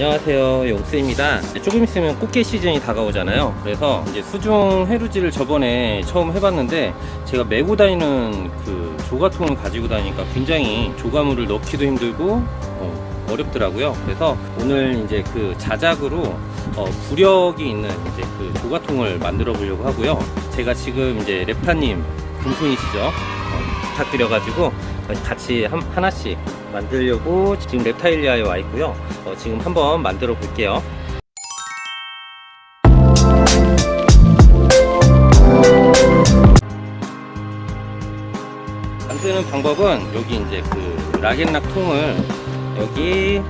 안녕하세요. 용스입니다. 이제 조금 있으면 꽃게 시즌이 다가오잖아요. 그래서 이제 수중 해루질을 저번에 처음 해봤는데 제가 메고 다니는 그 조가통을 가지고 다니니까 굉장히 조가물을 넣기도 힘들고 어, 어렵더라고요. 그래서 오늘 이제 그 자작으로 어, 부력이 있는 이제 그 조가통을 만들어 보려고 하고요. 제가 지금 이제 랩타님 금손이시죠? 어, 부탁드려가지고 같이 한, 하나씩 만들려고 지금 랩타일리아에 와 있고요. 어, 지금 한번 만들어 볼게요. 만드는 방법은 여기 이제 그 락앤락 통을 여기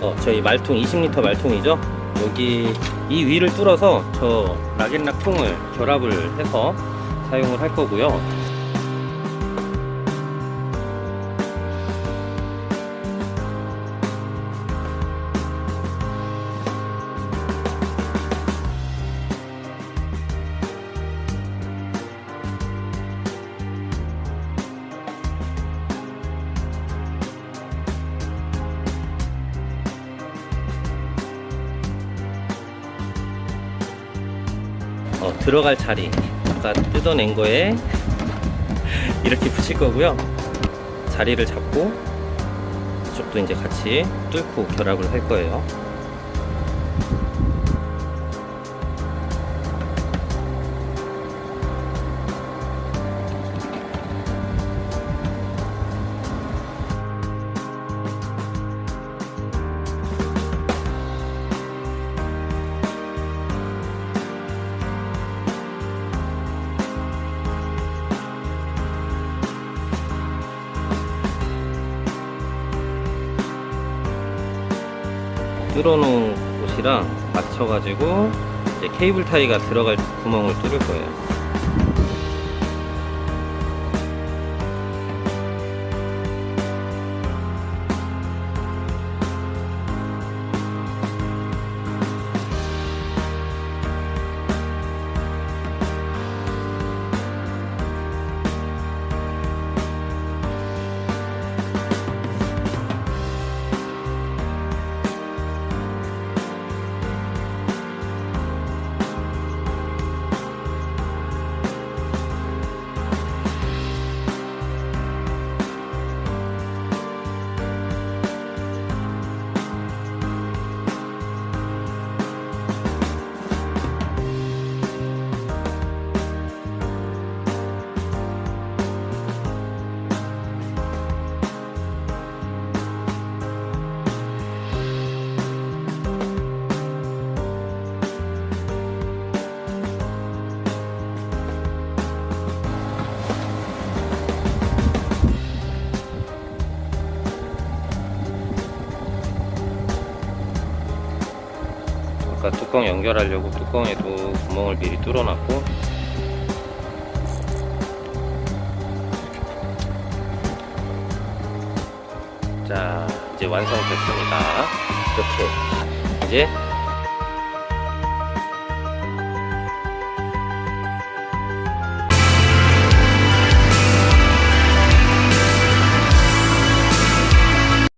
어, 저희 말통 20리터 말통이죠. 여기 이 위를 뚫어서 저 락앤락 통을 결합을 해서 사용을 할 거고요. 어, 들어갈 자리 아까 뜯어낸 거에 이렇게 붙일 거고요. 자리를 잡고 이쪽도 이제 같이 뚫고 결합을 할 거예요 뚫어놓은 곳이랑 맞춰가지고 이제 케이블 타이가 들어갈 구멍을 뚫을 거예요. 아까 뚜껑 연결하려고 뚜껑에도 구멍을 미리 뚫어놨고. 자 이제 완성됐습니다. 이렇게 이제